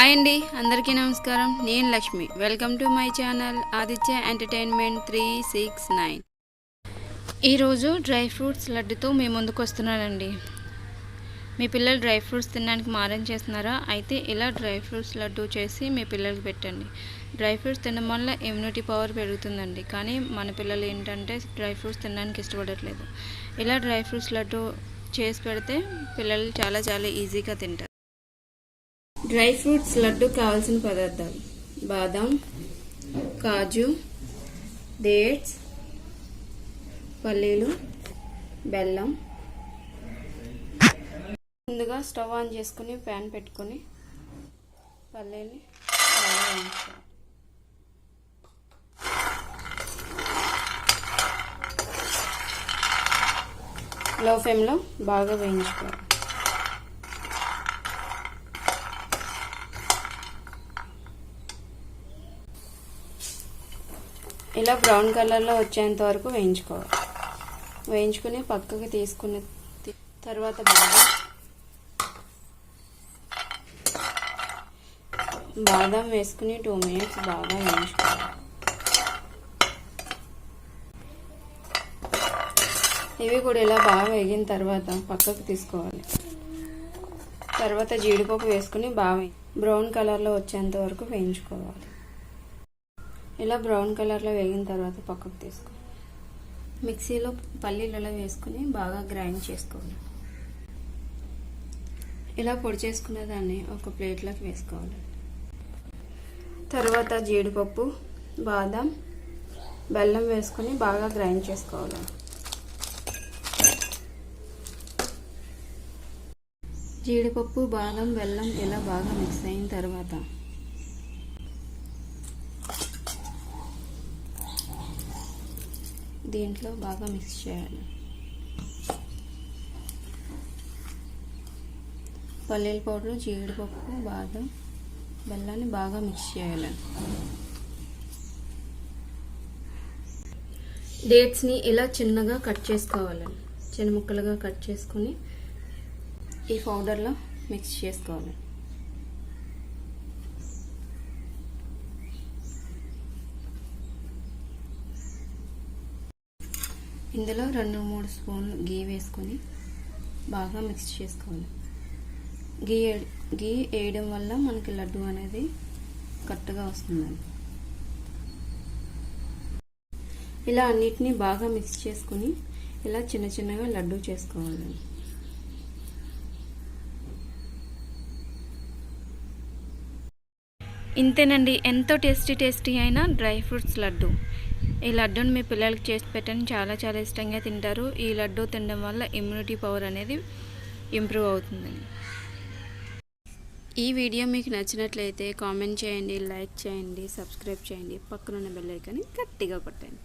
Hi అండి అందరికీ నమస్కారం. నేను Lakshmi. Welcome to my channel Aditya entertainment three six nine. ఈరోజు డ్రై ఫ్రూట్స్ లడ్డుతో మీ ముందుకు వస్తున్నానండి. మీ పిల్లలు డ్రై ఫ్రూట్స్ తినడానికి మారం చేస్తున్నారా? అయితే ఇలా డ్రై ఫ్రూట్స్ లడ్డు చేసి మీ పిల్లలకి పెట్టండి. డ్రై ఫ్రూట్స్ తినడం వల్ల ఇమ్యూనిటీ పవర్ పెరుగుతుందండి. కానీ మన పిల్లలు ఏంటంటే డ్రై ఫ్రూట్స్ తినడానికి ఇష్టపడట్లేదు. ఇలా డ్రై ఫ్రూట్స్ లడ్డు చేసి పెడితే పిల్లలు చాలా చాలా ఈజీగా తింటారు. డ్రై ఫ్రూట్స్ లడ్డు కావాల్సిన పదార్థాలు. బాదం కాజు డేట్స్ పల్లీలు బెల్లం. ముందుగా స్టవ్ ఆన్ చేసుకుని ప్యాన్ పెట్టుకొని పల్లీని లో ఫ్లేమ్లో బాగా వేయించుకోవాలి. ఇలా బ్రౌన్ కలర్లో వచ్చేంత వరకు వేయించుకోవాలి. వేయించుకుని పక్కకి తీసుకున్న తర్వాత బాగా బాదం వేసుకుని టూ మినిట్స్ బాగా వేయించుకోవాలి. ఇవి కూడా ఇలా బాగా వేగిన తర్వాత పక్కకు తీసుకోవాలి. తర్వాత జీడిపప్పు వేసుకుని బాగా బ్రౌన్ కలర్లో వచ్చేంత వరకు వేయించుకోవాలి. ఇలా బ్రౌన్ కలర్లో వేగిన తర్వాత పక్కకు తీసుకో. మిక్సీలో పల్లీలలో వేసుకుని బాగా గ్రైండ్ చేసుకోవాలి. ఇలా పొడి చేసుకున్న దాన్ని ఒక ప్లేట్లోకి వేసుకోవాలి. తర్వాత జీడిపప్పు బాదం బెల్లం వేసుకుని బాగా గ్రైండ్ చేసుకోవాలి. జీడిపప్పు బాదం బెల్లం ఇలా బాగా మిక్స్ అయిన తర్వాత దీంట్లో బాగా మిక్స్ చేయాలి. పల్లీల పౌడర్ జీడిపప్పు బాదం బెల్లాన్ని బాగా మిక్స్ చేయాలి. డేట్స్ని ఇలా చిన్నగా కట్ చేసుకోవాలండి చిన్న ముక్కలుగా కట్ చేసుకొని ఈ పౌడర్లో మిక్స్ చేసుకోవాలి. ఇందులో రెండు మూడు స్పూన్లు గీ వేసుకొని బాగా మిక్స్ చేసుకోవాలి. గీ గీ వేయడం వల్ల మనకి లడ్డు అనేది కరెక్ట్గా వస్తుందండి. ఇలా అన్నిటినీ బాగా మిక్స్ చేసుకొని ఇలా చిన్న చిన్నగా లడ్డు చేసుకోవాలి ఇంతేనండి ఎంతో టేస్టీ టేస్టీ అయిన డ్రై ఫ్రూట్స్ లడ్డు. ఈ లడ్డూని మీ పిల్లలకి చేసి పెట్టండి చాలా చాలా ఇష్టంగా తింటారు. ఈ లడ్డు తినడం వల్ల ఇమ్యూనిటీ పవర్ అనేది ఇంప్రూవ్ అవుతుందండి. ఈ వీడియో మీకు నచ్చినట్లయితే కామెంట్ చేయండి లైక్ చేయండి సబ్స్క్రైబ్ చేయండి. పక్కనున్న బెల్ ఐకాన్ని గట్టిగా కొట్టండి.